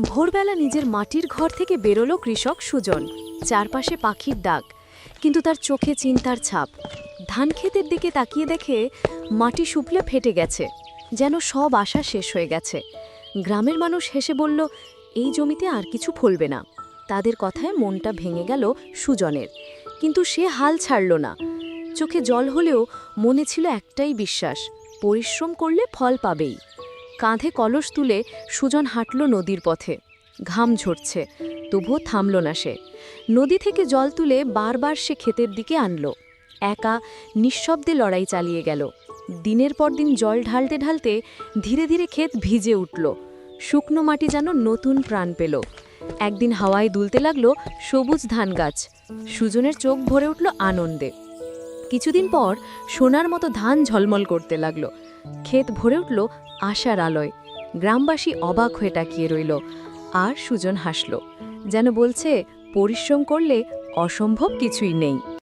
ভোরবেলা নিজের মাটির ঘর থেকে বেরোলো কৃষক সুজন। চারপাশে পাখির ডাক, কিন্তু তার চোখে চিন্তার ছাপ। ধান ক্ষেতের দিকে তাকিয়ে দেখে মাটি শুকলে ফেটে গেছে, যেন সব আশা শেষ হয়ে গেছে। গ্রামের মানুষ হেসে বলল, এই জমিতে আর কিছু ফলবে না। তাদের কথায় মনটা ভেঙে গেল সুজনের, কিন্তু সে হাল ছাড়ল না। চোখে জল হলেও মনে ছিল একটাই বিশ্বাস, পরিশ্রম করলে ফল পাবেই। কাঁধে কলস তুলে সুজন হাঁটল নদীর পথে। ঘাম ঝরছে, তবুও থামল না সে। নদী থেকে জল তুলে বারবার সে ক্ষেতের দিকে আনলো। একা, নিঃশব্দে লড়াই চালিয়ে গেল। দিনের পর দিন জল ঢালতে ঢালতে ধীরে ধীরে ক্ষেত ভিজে উঠল। শুকনো মাটি যেন নতুন প্রাণ পেল। একদিন হাওয়ায় দুলতে লাগল সবুজ ধান গাছ। সুজনের চোখ ভরে উঠল আনন্দে। কিছুদিন পর সোনার মতো ধান ঝলমল করতে লাগল। ক্ষেত ভরে উঠল আশার আলোয়। গ্রামবাসী অবাক হয়ে তাকিয়ে রইল। আর সুজন হাসল, যেন বলছে, পরিশ্রম করলে অসম্ভব কিছুই নেই।